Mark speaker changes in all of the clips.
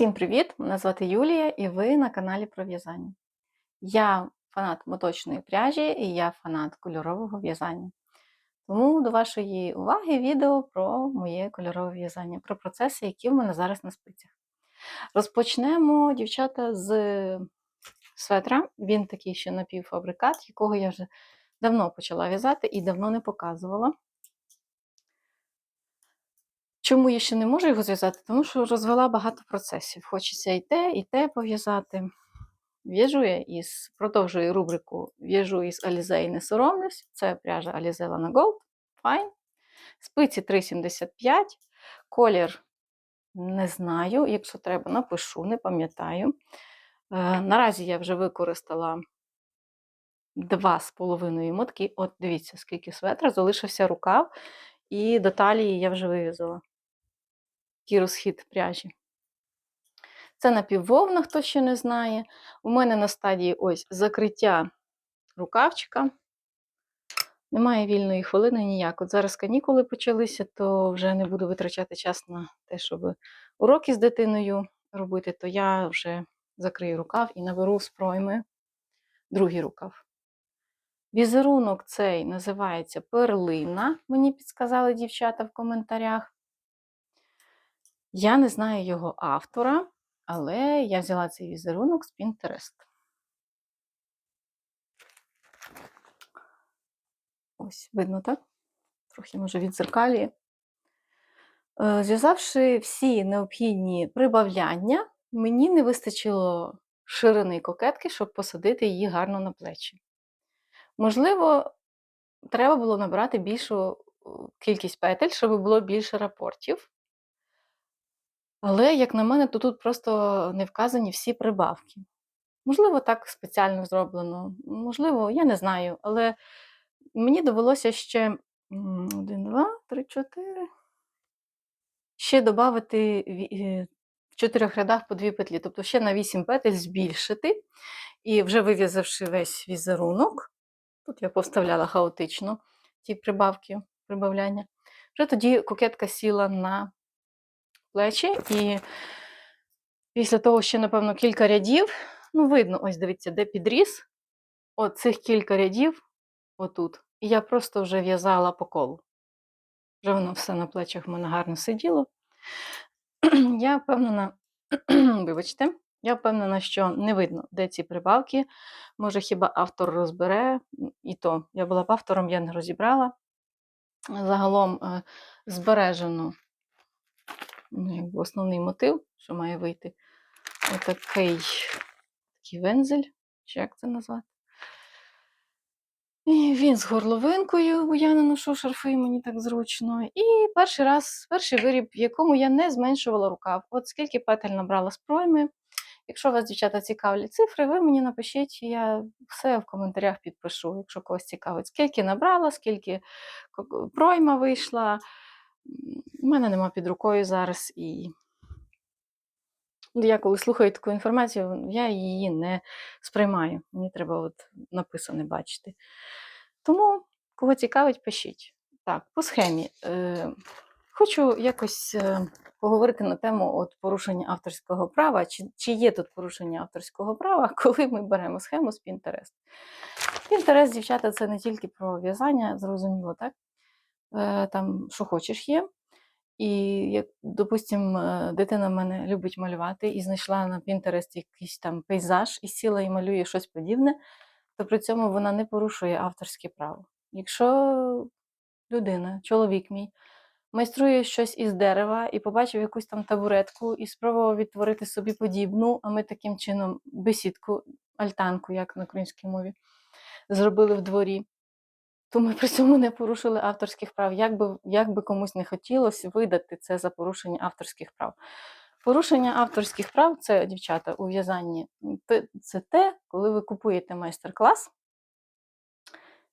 Speaker 1: Всім привіт! Мене звати Юлія і ви на каналі про в'язання. Я фанат моточної пряжі і я фанат кольорового в'язання. Тому до вашої уваги відео про моє кольорове в'язання, про процеси, які в мене зараз на спицях. Розпочнемо, дівчата, з светра. Він такий ще напівфабрикат, якого я вже давно почала в'язати і давно не показувала. Чому я ще не можу його зв'язати? Тому що розвела багато процесів. Хочеться і те, і те пов'язати. В'яжу я із, продовжую рубрику В'яжу із Alize і не соромлюсь. Це пряжа Alize Lana Gold. Файн. Спиці 3,75. Колір не знаю. Якщо треба, напишу, не пам'ятаю. Е, наразі я вже використала 2,5 мотки. От дивіться, скільки светра, залишився рукав, і до талії я вже вив'язала такий розхід пряжі. Це напіввовна, хто ще не знає. У мене на стадії ось закриття рукавчика. Немає вільної хвилини ніяк. От зараз канікули почалися, то вже не буду витрачати час на те, щоб уроки з дитиною робити, то я вже закрию рукав і наберу з пройми другий рукав. Візерунок цей називається перлина, мені підсказали дівчата в коментарях. Я не знаю його автора, але я взяла цей візерунок з Pinterest. Ось, видно, так? Трохи, може, відзеркалює. Е, зв'язавши всі необхідні прибавляння, мені не вистачило ширини кокетки, щоб посадити її гарно на плечі. Можливо, треба було набрати більшу е, кількість петель, щоб було більше рапортів. Але, як на мене, то тут просто не вказані всі прибавки. Можливо, так спеціально зроблено, можливо, я не знаю, але мені довелося ще 1, 2, 3, 4. Ще додати е, в чотирьох рядах по дві петлі, тобто ще на 8 петель збільшити. І вже вив'язавши весь візерунок, тут я повставляла хаотично ті прибавки, прибавляння, вже тоді кокетка сіла на плечі. І після того ще, напевно, кілька рядів. Ну, видно, ось дивіться, де підріз. Оцих кілька рядів отут. І я просто вже в'язала по колу. Вже воно все на плечах в мене гарно сиділо. Я впевнена, вибачте, я впевнена, що не видно, де ці прибавки. Може, хіба автор розбере, і то я була б автором, я не розібрала. Загалом е, збережено якби основний мотив, що має вийти отакий такий вензель, чи як це назвати. І Він з горловинкою, бо я не ношу шарфи, мені так зручно. І перший раз, перший виріб, в якому я не зменшувала рукав. От скільки петель набрала з пройми. Якщо вас, дівчата, цікавлять цифри, ви мені напишіть, я все в коментарях підпишу, якщо когось цікавить, скільки набрала, скільки пройма вийшла. У мене нема під рукою зараз і я коли слухаю таку інформацію, я її не сприймаю. Мені треба от написане бачити. Тому, кого цікавить, пишіть. Так, по схемі. Е, Хочу якось е, поговорити на тему от порушення авторського права, чи чи є тут порушення авторського права, коли ми беремо схему з Pinterest. Pinterest, дівчата, це не тільки про в'язання, зрозуміло, так? Е, Там, що хочеш є. І, допустимо, е, дитина в мене любить малювати і знайшла на Pinterest якийсь там пейзаж і сіла і малює щось подібне, то при цьому вона не порушує авторське право. Якщо людина, чоловік мій, майструє щось із дерева і побачив якусь там табуретку і спробував відтворити собі подібну, а ми таким чином бесідку, альтанку, як на українській мові, зробили в дворі то ми при цьому не порушили авторських прав. Як би, як би комусь не хотілося видати це за порушення авторських прав. Порушення авторських прав це, дівчата, у в'язанні це те, коли ви купуєте майстер-клас,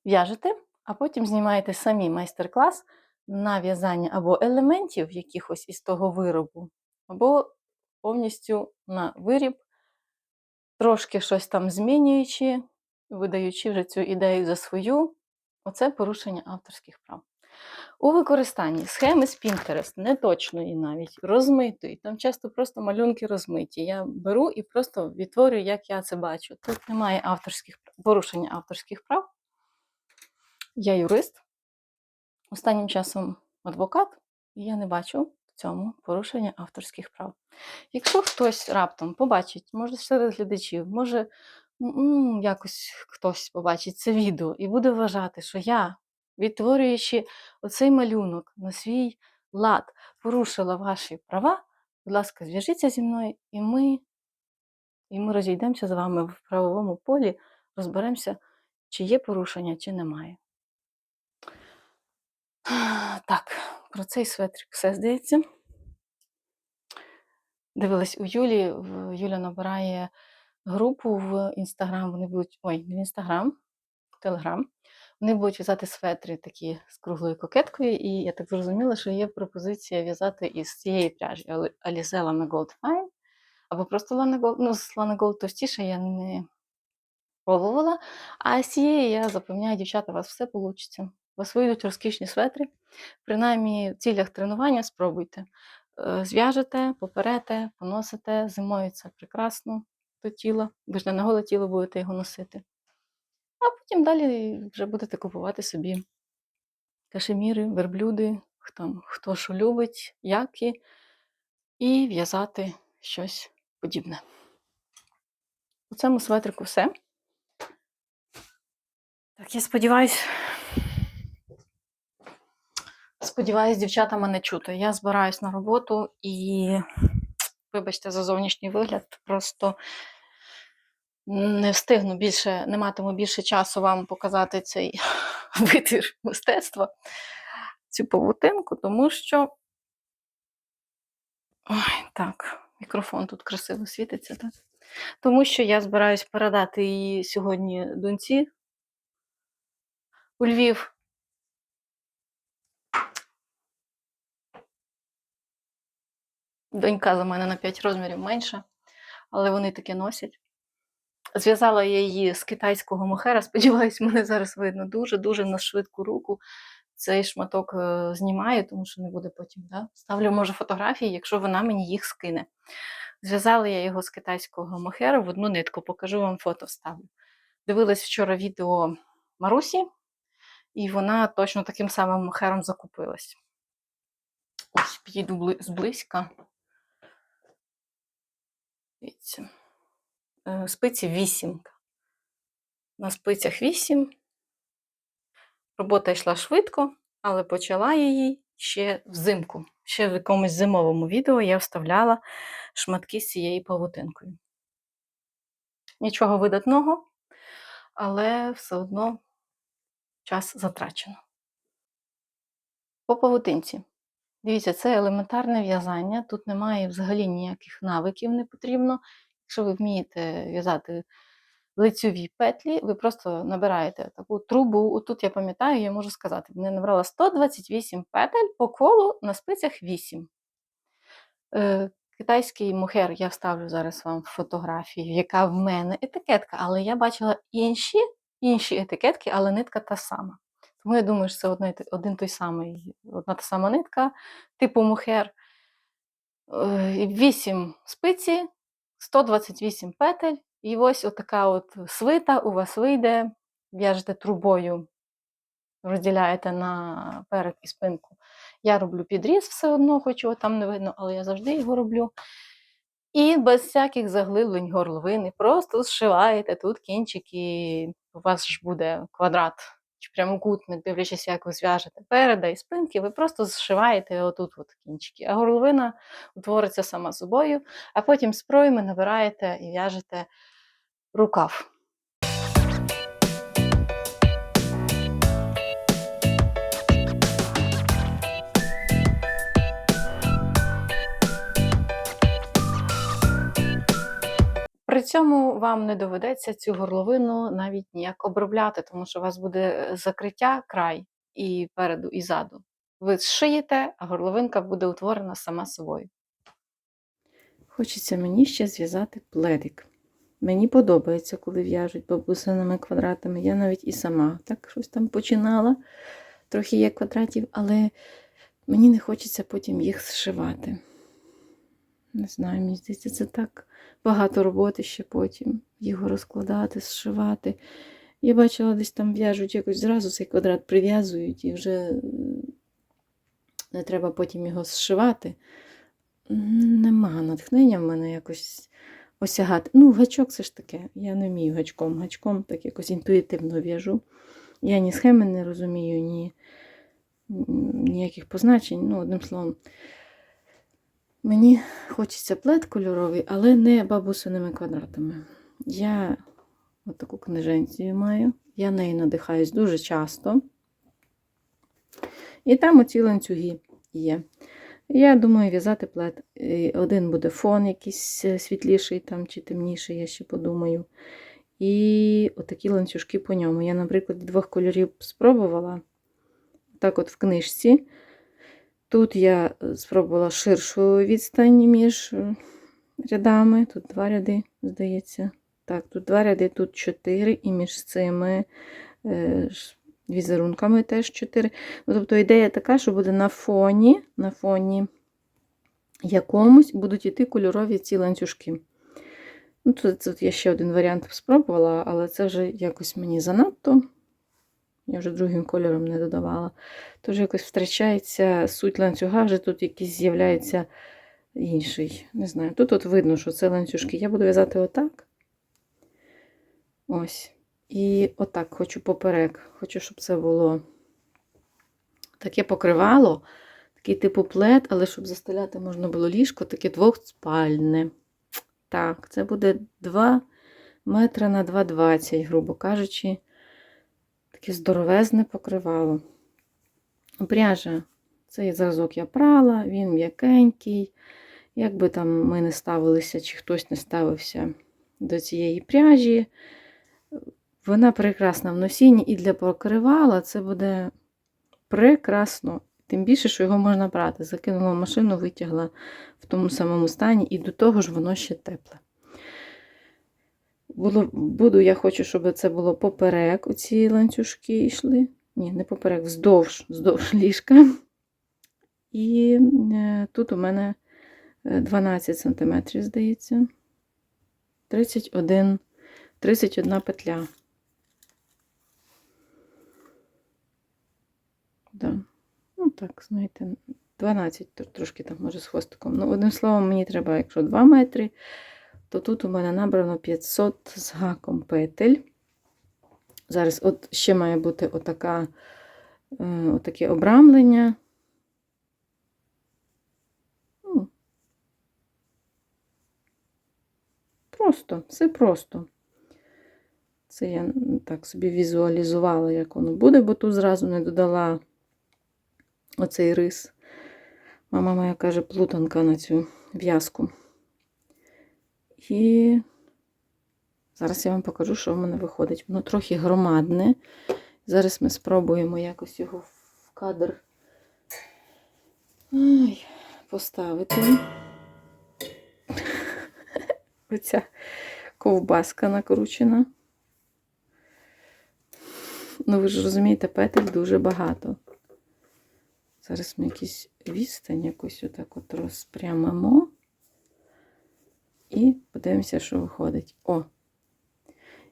Speaker 1: в'яжете, а потім знімаєте самі майстер-клас на в'язання або елементів якихось із того виробу, або повністю на виріб, трошки щось там змінюючи, видаючи вже цю ідею за свою, Оце порушення авторських прав. У використанні схеми з Pinterest, неточної навіть, розмитої. Там часто просто малюнки розмиті. Я беру і просто відтворюю, як я це бачу. Тут немає авторських порушення авторських прав. Я юрист, останнім часом адвокат, і я не бачу в цьому порушення авторських прав. Якщо хтось раптом побачить, може серед глядачів, може якось хтось побачить це відео і буде вважати, що я, відтворюючи оцей малюнок на свій лад, порушила ваші права, будь ласка, зв'яжіться зі мною, і ми, і ми розійдемося з вами в правовому полі, розберемося, чи є порушення, чи немає. Так, про цей светрик все здається. Дивилась у Юлі. Юля набирає групу в Інстаграм. Вони будуть. Ой, не в Інстаграм, в Телеграм. Вони будуть в'язати светри такі з круглою кокеткою, і я так зрозуміла, що є пропозиція в'язати із цієї пряжі Alize Lana Gold Fine, або просто Lana Gold. Ну, з Lana Gold товстіше я не пробувала. А з цієї я запевняю, дівчата, у вас все вийде. У вас вийдуть розкішні светри. Принаймні, в цілях тренування спробуйте. Е, Зв'яжете, поперете, поносите, зимою це прекрасно до тіла. Ви ж не на голе тіло будете його носити. А потім далі вже будете купувати собі кашеміри, верблюди, хто, хто що любить, які, і в'язати щось подібне. У цьому светрику все. Так, я сподіваюся. Сподіваюсь, дівчата мене чути. Я збираюсь на роботу і, вибачте, за зовнішній вигляд, просто не встигну більше, не матиму більше часу вам показати цей витвір мистецтва, цю павутинку, тому що. Ой, так, мікрофон тут красиво світиться, так? Тому що я збираюсь передати її сьогодні доньці у Львів. Донька за мене на 5 розмірів менша, але вони таке носять. Зв'язала я її з китайського мохера. Сподіваюсь, мене зараз видно дуже-дуже на швидку руку. Цей шматок е, знімаю, тому що не буде потім. Да? Ставлю, може, фотографії, якщо вона мені їх скине. Зв'язала я його з китайського мохера в одну нитку, покажу вам фото вставлю. Дивилась вчора відео Марусі, і вона точно таким самим мохером закупилась. Ось підійду зблизька. Дивіться. Е, Спиці 8. На спицях 8. Робота йшла швидко, але почала її ще взимку. Ще в якомусь зимовому відео я вставляла шматки з цією павутинкою. Нічого видатного, але все одно час затрачено. По павутинці. Дивіться, це елементарне в'язання. Тут немає взагалі ніяких навиків не потрібно. Якщо ви вмієте в'язати лицьові петлі, ви просто набираєте таку трубу. Отут я пам'ятаю, я можу сказати, я набрала 128 петель по колу на спицях 8. Е, Китайський мухер я вставлю зараз вам фотографію, яка в мене етикетка, але я бачила інші, інші етикетки, але нитка та сама. Тому я думаю, що це одне, один той самий, одна та сама нитка, типу мухер. 8 спиці, 128 петель, і ось отака от свита у вас вийде, в'яжете трубою, розділяєте на перед і спинку. Я роблю підріз все одно, хоч його там не видно, але я завжди його роблю. І без всяких заглиблень горловини, просто зшиваєте тут кінчики, у вас ж буде квадрат чи прямокутник, дивлячись, як ви зв'яжете переда і спинки, ви просто зшиваєте отут от кінчики. А горловина утвориться сама собою, а потім з пройми набираєте і в'яжете рукав. Цьому вам не доведеться цю горловину навіть ніяк обробляти, тому що у вас буде закриття край і переду, і ззаду. Ви зшиєте, а горловинка буде утворена сама собою. Хочеться мені ще зв'язати пледик. Мені подобається, коли в'яжуть бабусиними квадратами. Я навіть і сама так щось там починала. трохи є квадратів, але мені не хочеться потім їх зшивати. Не знаю, мені здається, це так багато роботи ще потім. Його розкладати, зшивати. Я бачила, десь там в'яжуть якось зразу цей квадрат прив'язують і вже не треба потім його зшивати. Нема натхнення в мене якось осягати. Ну, гачок це ж таке. Я не вмію гачком. Гачком так якось інтуїтивно в'яжу. Я ні схеми не розумію, ні ніяких позначень. Ну, одним словом, мені хочеться плед кольоровий, але не бабусиними квадратами. Я от таку книженцію маю. Я нею надихаюсь дуже часто. І там оці ланцюги є. Я думаю, в'язати плед. Один буде фон якийсь е, світліший там, чи темніший, я ще подумаю. І отакі ланцюжки по ньому. Я, наприклад, двох кольорів спробувала. Так, от в книжці. Тут я е, спробувала ширшу відстань між е, рядами. Тут два ряди, здається. Так, тут два ряди, тут чотири, і між цими е, візерунками теж чотири. Ну, тобто ідея така, що буде на фоні, на фоні якомусь будуть йти кольорові ці ланцюжки. Ну, тут, тут я ще один варіант спробувала, але це вже якось мені занадто. Я вже другим кольором не додавала. Тож якось втрачається суть ланцюга, вже тут якийсь з'являється інший. Не знаю. Тут от видно, що це ланцюжки. Я буду в'язати отак. Ось. І отак хочу поперек. Хочу, щоб це було таке покривало, такий типу плед, але щоб застеляти можна було ліжко, таке двохспальне. Так, це буде 2 метри на 2,20, грубо кажучи. Таке здоровезне покривало. Пряжа. Цей зразок я прала, він м'якенький. Як би там ми не ставилися, чи хтось не ставився до цієї пряжі, вона прекрасна в носінні і для покривала це буде прекрасно. Тим більше, що його можна брати. Закинула машину, витягла в тому самому стані, і до того ж воно ще тепле. Було, буду, я хочу, щоб це було поперек, оці ланцюжки йшли. Ні, не поперек, вздовж, вздовж ліжка. І е, тут у мене е, 12 см, здається. 31, 31 петля. Да. Ну, так, знаєте, 12 трошки там, може, з хвостиком. Ну, одним словом, мені треба, якщо 2 метри, то тут у мене набрано 500 з гаком петель. Зараз от ще має бути отака, е, отаке обрамлення. Ну, Просто, все просто. Це я так собі візуалізувала, як воно буде, бо тут зразу не додала оцей рис. Мама моя каже, плутанка на цю в'язку. І зараз я вам покажу, що в мене виходить. Воно трохи громадне. Зараз ми спробуємо якось його в кадр Ой, поставити. Оця ковбаска накручена. Ну, ви ж розумієте, петель дуже багато. Зараз ми якийсь відстань якось отак от розпрямимо. І подивимося, що виходить. О!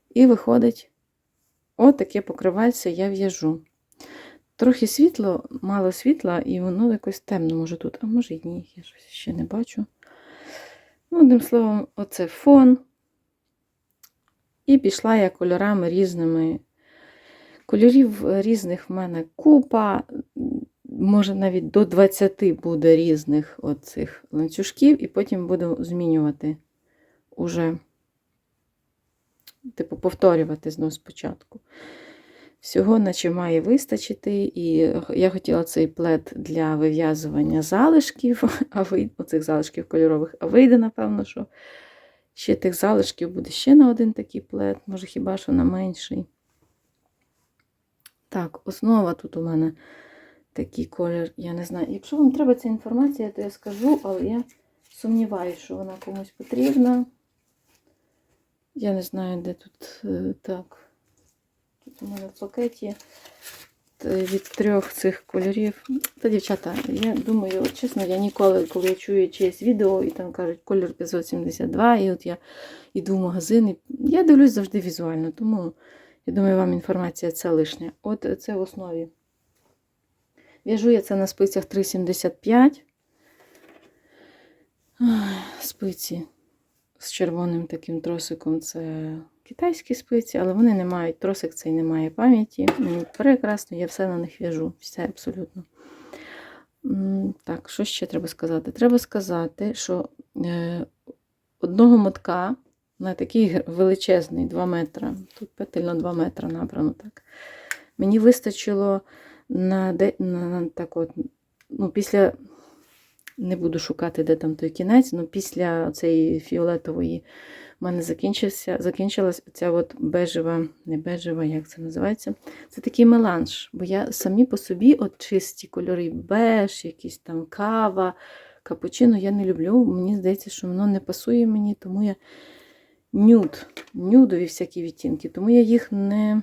Speaker 1: І виходить отаке покривальце я в'яжу. Трохи світло, мало світла, і воно якось темно, може тут, а може й ні, я щось ще не бачу. Ну, одним словом, оце фон. І пішла я кольорами різними. Кольорів різних в мене купа, може навіть до 20 буде різних оцих ланцюжків, і потім буду змінювати уже, типу, повторювати знову спочатку. Всього, наче має вистачити, і я хотіла цей плед для вив'язування залишків, а вийде, оцих залишків кольорових, а вийде, напевно, що ще тих залишків буде ще на один такий плед, може хіба що на менший. Так, основа тут у мене такий колір, я не знаю. Якщо вам треба ця інформація, то я скажу, але я сумніваюся, що вона комусь потрібна. Я не знаю, де тут е, так. Тут у мене в пакеті е, від трьох цих кольорів. Та, дівчата, я думаю, от чесно, я ніколи, коли я чую чиєсь відео і там кажуть кольор 572, і от я йду в магазин, і я дивлюсь завжди візуально, тому я думаю, вам інформація це лишня. От це в основі. В'яжу я це на спицях 3,75. Ай, Спиці з червоним таким тросиком це китайські спиці, але вони не мають, тросик цей не має пам'яті. Прекрасно, я все на них в'яжу. Все абсолютно. Так, що ще треба сказати? Треба сказати, що е, одного мотка на такий величезний 2 метра, тут петель на 2 метра набрано так. Мені вистачило на, на, на так от, ну, після, не буду шукати, де там той кінець, ну після цієї фіолетової в мене закінчився, закінчилась ця от бежева, не бежева, як це називається? Це такий меланж, бо я самі по собі от чисті кольори, беж, якісь там кава, капучино я не люблю. Мені здається, що воно не пасує мені, тому я нюд, нюдові всякі відтінки, тому я їх не,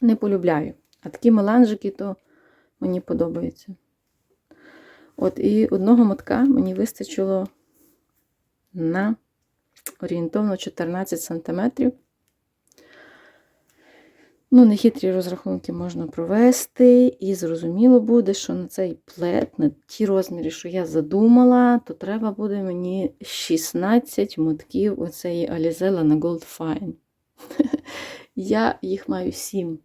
Speaker 1: не полюбляю. А такі меланжики, то мені подобаються. От, і одного мотка мені вистачило на орієнтовно 14 см. Ну, нехитрі розрахунки можна провести, і зрозуміло буде, що на цей плед, на ті розміри, що я задумала, то треба буде мені 16 мотків оцеї Alizella на Gold Fine. Я їх маю 7.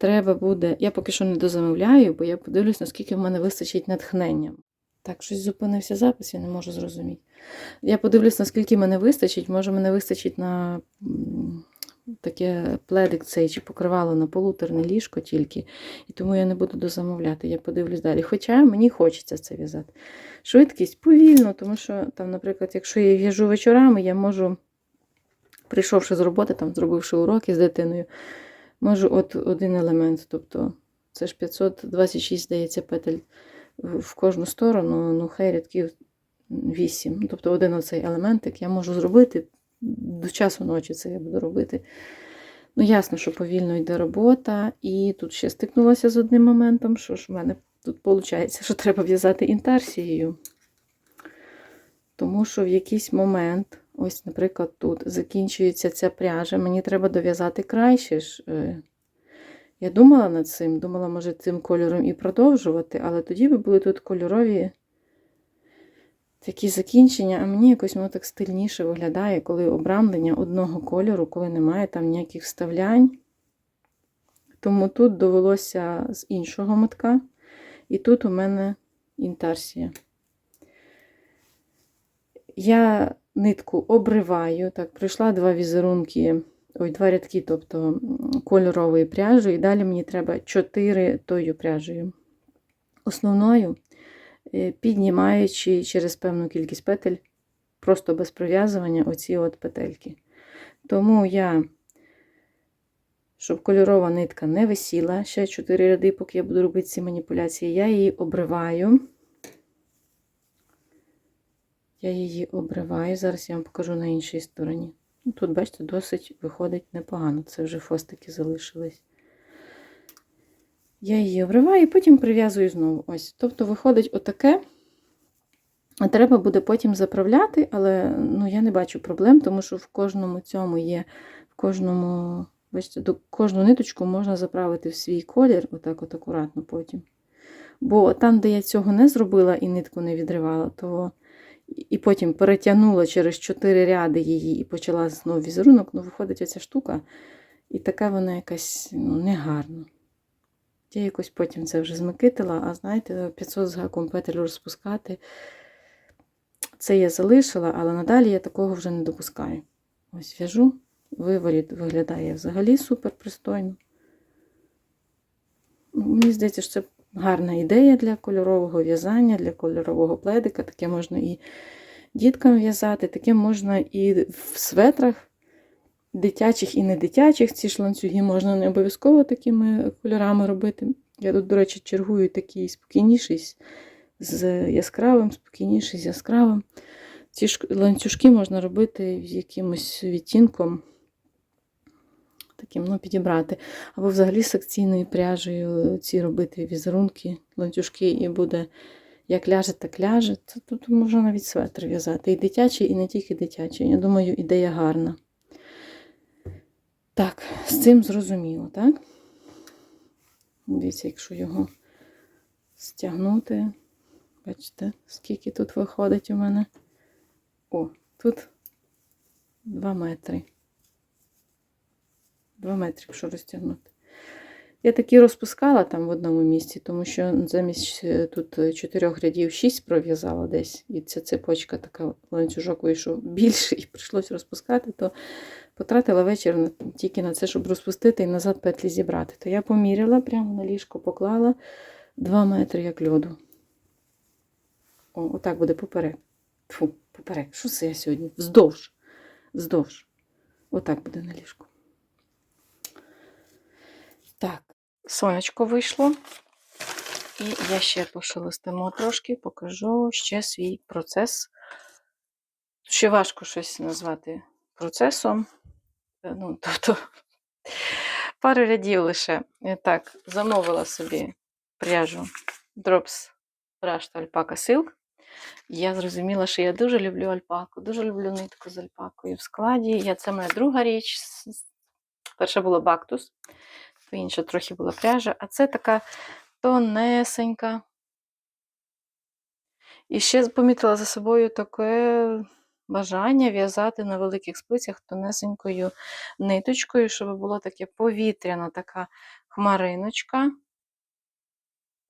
Speaker 1: Треба буде, я поки що не дозамовляю, бо я подивлюсь, наскільки в мене вистачить натхнення. Так, щось зупинився запис, я не можу зрозуміти. Я подивлюсь, наскільки мене вистачить. Може, мене вистачить на таке пледик цей чи покривало на полуторне ліжко тільки. І тому я не буду дозамовляти. Я подивлюсь далі. Хоча мені хочеться це в'язати. Швидкість повільно, тому що, там, наприклад, якщо я в'яжу вечорами, я можу, прийшовши з роботи, там, зробивши уроки з дитиною, можу от один елемент. Тобто це ж 526, здається, петель в кожну сторону, ну, хай рядків 8. Ну, тобто один оцей елементик я можу зробити до часу ночі це я буду робити. Ну, ясно, що повільно йде робота, і тут ще стикнулася з одним моментом, що ж в мене тут виходить, що треба в'язати інтарсією. Тому що в якийсь момент, ось, наприклад, тут закінчується ця пряжа, мені треба дов'язати краще ж. е, Я думала над цим, думала, може, цим кольором і продовжувати, але тоді би були тут кольорові такі закінчення, а мені якось воно так стильніше виглядає, коли обрамлення одного кольору, коли немає там ніяких вставлянь. Тому тут довелося з іншого мотка, і тут у мене інтарсія. Я нитку обриваю, так, пройшла два візерунки, ой, два рядки, тобто кольорової пряжі, і далі мені треба 4 тою пряжею. Основною, е, піднімаючи через певну кількість петель, просто без пров'язування оці от петельки. Тому я, щоб кольорова нитка не висіла, ще 4 ряди, поки я буду робити ці маніпуляції, я її обриваю. Я її обриваю. Зараз я вам покажу на іншій стороні. Ну, Тут, бачите, досить виходить непогано. Це вже фостики залишились. Я її обриваю і потім прив'язую знову. Ось. Тобто виходить отаке. А треба буде потім заправляти, але ну, я не бачу проблем, тому що в кожному цьому є, в кожному, бачите, до кожну ниточку можна заправити в свій колір, отак от акуратно потім. Бо там, де я цього не зробила і нитку не відривала, то і потім перетягнула через чотири ряди її і почала знову візерунок, ну виходить оця штука, і така вона якась ну, негарна. Я якось потім це вже змикитила, а знаєте, 500 з гаком петель розпускати. Це я залишила, але надалі я такого вже не допускаю. Ось в'яжу, виворіт виглядає взагалі супер пристойно. Мені здається, що це гарна ідея для кольорового в'язання, для кольорового пледика. Таке можна і діткам в'язати, таке можна і в светрах дитячих і не дитячих. Ці ж ланцюги можна не обов'язково такими кольорами робити. Я тут, до речі, чергую такий спокійніший з яскравим, спокійніший з яскравим. Ці ланцюжки можна робити з якимось відтінком
Speaker 2: таким, ну, підібрати. Або взагалі секційною пряжею ці робити візерунки, ланцюжки, і буде як ляже, так ляже. Це тут можна навіть светр в'язати. І дитячий, і не тільки дитячий. Я думаю, ідея гарна. Так, з цим зрозуміло, так? Дивіться, якщо його стягнути, бачите, скільки тут виходить у мене. О, тут 2 метри. 2 метри, якщо розтягнути. Я такі розпускала там в одному місці, тому що замість е, тут чотирьох рядів 6 пров'язала десь, і ця цепочка така ланцюжок вийшов більший, і прийшлось розпускати, то потратила вечір тільки на це, щоб розпустити і назад петлі зібрати. То я поміряла, прямо на ліжко поклала 2 метри як льоду. О, отак буде поперек. Фу, поперек. Що це я сьогодні? Вздовж. Вздовж. Отак буде на ліжку. Так.
Speaker 1: Сонечко вийшло. І я ще пошелестимо трошки, покажу ще свій процес. Ще важко щось назвати процесом. Е, Ну, тобто, пару рядів лише. Е, Так, замовила собі пряжу Drops Rush Alpaca Silk. Я зрозуміла, що я дуже люблю альпаку, дуже люблю нитку з альпакою в складі. Я, це моя друга річ. Перша була бактус, інша трохи була пряжа, а це така тонесенька. І ще помітила за собою таке бажання в'язати на великих спицях тонесенькою ниточкою, щоб було таке повітряна така хмариночка.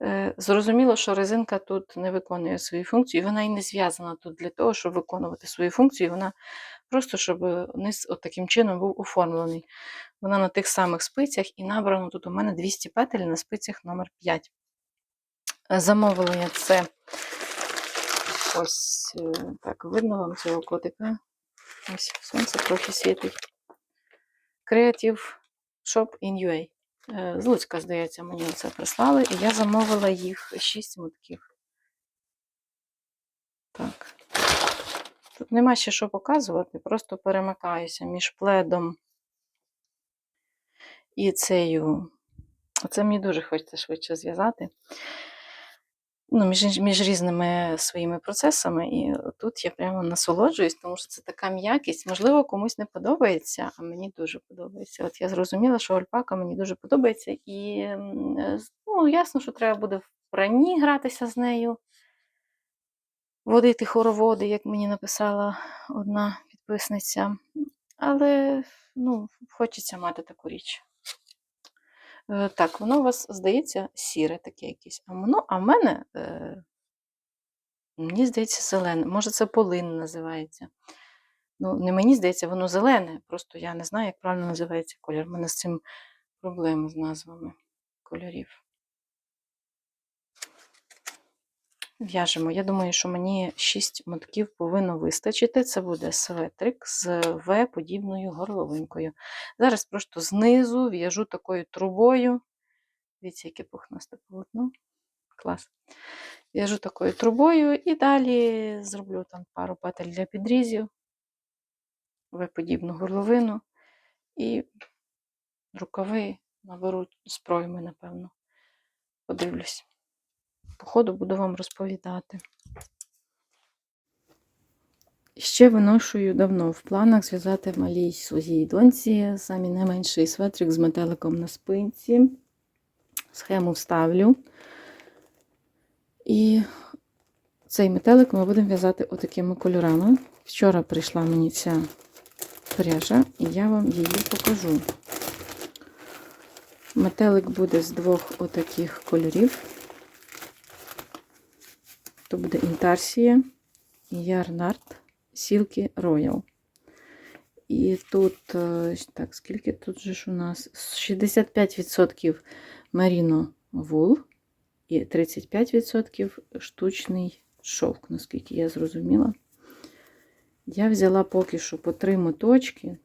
Speaker 1: Е, Зрозуміло, що резинка тут не виконує свою функцію, вона і не зв'язана тут для того, щоб виконувати свою функцію. Вона просто, щоб низ от таким чином був оформлений. Вона на тих самих спицях і набрано тут у мене 200 петель на спицях номер 5. Замовила я це. Ось е, так, видно вам цього котика. Ось сонце трохи світить. Creative Shop in UA. Е, З Луцька, здається, мені це прислали, і я замовила їх 6 мотків. Так. Тут нема ще що показувати, просто перемикаюся між пледом і цею. Оце мені дуже хочеться швидше зв'язати. Ну, між, між різними своїми процесами, і тут я прямо насолоджуюсь, тому що це така м'якість. Можливо, комусь не подобається, а мені дуже подобається. От я зрозуміла, що альпака мені дуже подобається, і ну, ясно, що треба буде в пранні гратися з нею, водити хороводи, як мені написала одна підписниця. Але ну, хочеться мати таку річ. Е, Так, воно у вас здається сіре таке якесь. А воно, а в мене, е, мені здається, зелене. Може, це полин називається. Ну, не мені здається, воно зелене. Просто я не знаю, як правильно називається колір. У мене з цим проблеми з назвами кольорів. В'яжемо. Я думаю, що мені 6 мотків повинно вистачити. Це буде светрик з В-подібною горловинкою. Зараз просто знизу в'яжу такою трубою. Дивіться, яке пухнасте полотно. Клас. В'яжу такою трубою і далі зроблю там пару петель для підрізів, В-подібну горловину. І рукави наберу з пройми, напевно. Подивлюсь. По ходу буду вам розповідати.
Speaker 2: Ще виношую давно в планах зв'язати малій своїй доньці самі найменший светрик з метеликом на спинці. Схему вставлю. І цей метелик ми будемо в'язати отакими кольорами. Вчора прийшла мені ця пряжа, і я вам її покажу. Метелик буде з двох отаких кольорів. То буде інтарсія і ярнард Сілки Royal. І тут, е, так, скільки тут же ж у нас? 65% Merino Wool і 35% штучний шовк, наскільки я зрозуміла. Я взяла поки що по три моточки.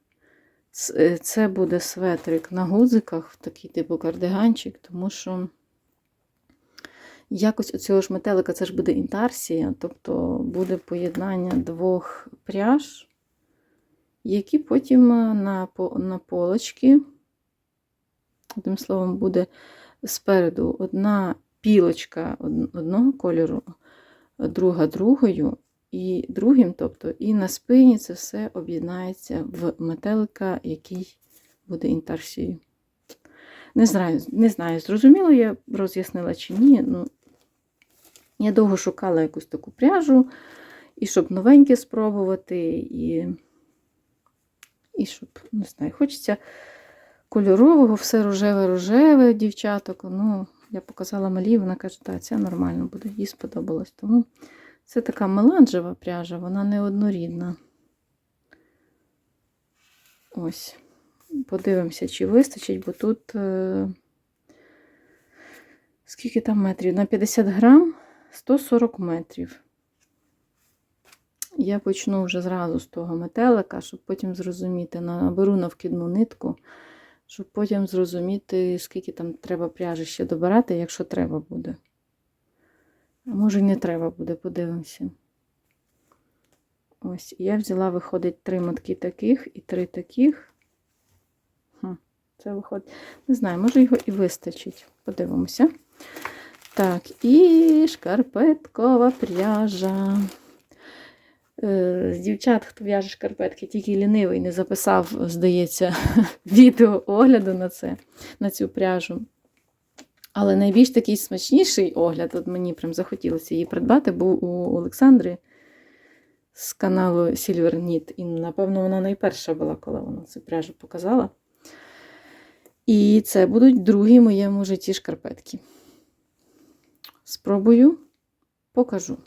Speaker 2: Е, Це буде светрик на гудзиках, такий типу кардиганчик, тому що якось оцього ж метелика це ж буде інтарсія, тобто буде поєднання двох пряж, які потім е, на, на полочки Одним словом, буде спереду одна пілочка одного кольору, друга другою, і другим, тобто, і на спині це все об'єднається в метелика, який буде інтарсією. Не знаю, не знаю, зрозуміло, я роз'яснила чи ні. Ну, я довго шукала якусь таку пряжу, і щоб новеньке спробувати, і, і щоб, не знаю, хочеться кольорового, все рожеве-рожеве, дівчаток. Ну, я показала малі, вона каже, так, це нормально буде, їй сподобалось. Тому це така меланжева пряжа, вона не однорідна. Ось. Подивимося, чи вистачить, бо тут е, скільки там метрів? На 50 грам 140 метрів. Я почну вже зразу з того метелика, щоб потім зрозуміти, наберу на вкидну нитку, щоб потім зрозуміти, скільки там треба пряжі ще добирати, якщо треба буде. А може, не треба буде, подивимося. Ось, я взяла, виходить, три мотки таких і три таких. Це виходить. Не знаю, може його і вистачить. Подивимося. Так, і шкарпеткова пряжа. Е, З дівчат, хто в'яже шкарпетки, тільки лінивий не записав, здається, відео огляду на це, на цю пряжу. Але найбільш такий смачніший огляд, от мені прям захотілося її придбати, був у Олександри з каналу Silver Knit. І, напевно, вона найперша була, коли вона цю пряжу показала. І це будуть другі в моєму житті шкарпетки. Спробую, покажу.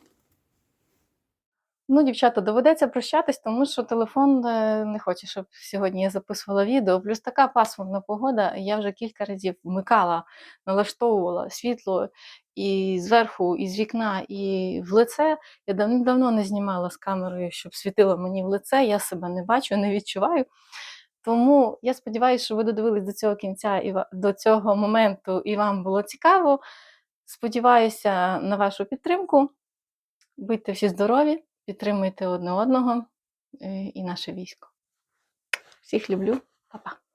Speaker 1: Ну, дівчата, доведеться прощатись, тому що телефон е, не хоче, щоб сьогодні я записувала відео. Плюс така пасмурна погода. Я вже кілька разів вмикала, налаштовувала світло і зверху, і з вікна, і в лице. Я давним-давно не знімала з камерою, щоб світило мені в лице. Я себе не бачу, не відчуваю. Тому я сподіваюся, що ви додивились до цього кінця і до цього моменту, і вам було цікаво. Сподіваюся на вашу підтримку. Будьте всі здорові, підтримуйте одне одного е, і наше військо. Всіх люблю, Па-па.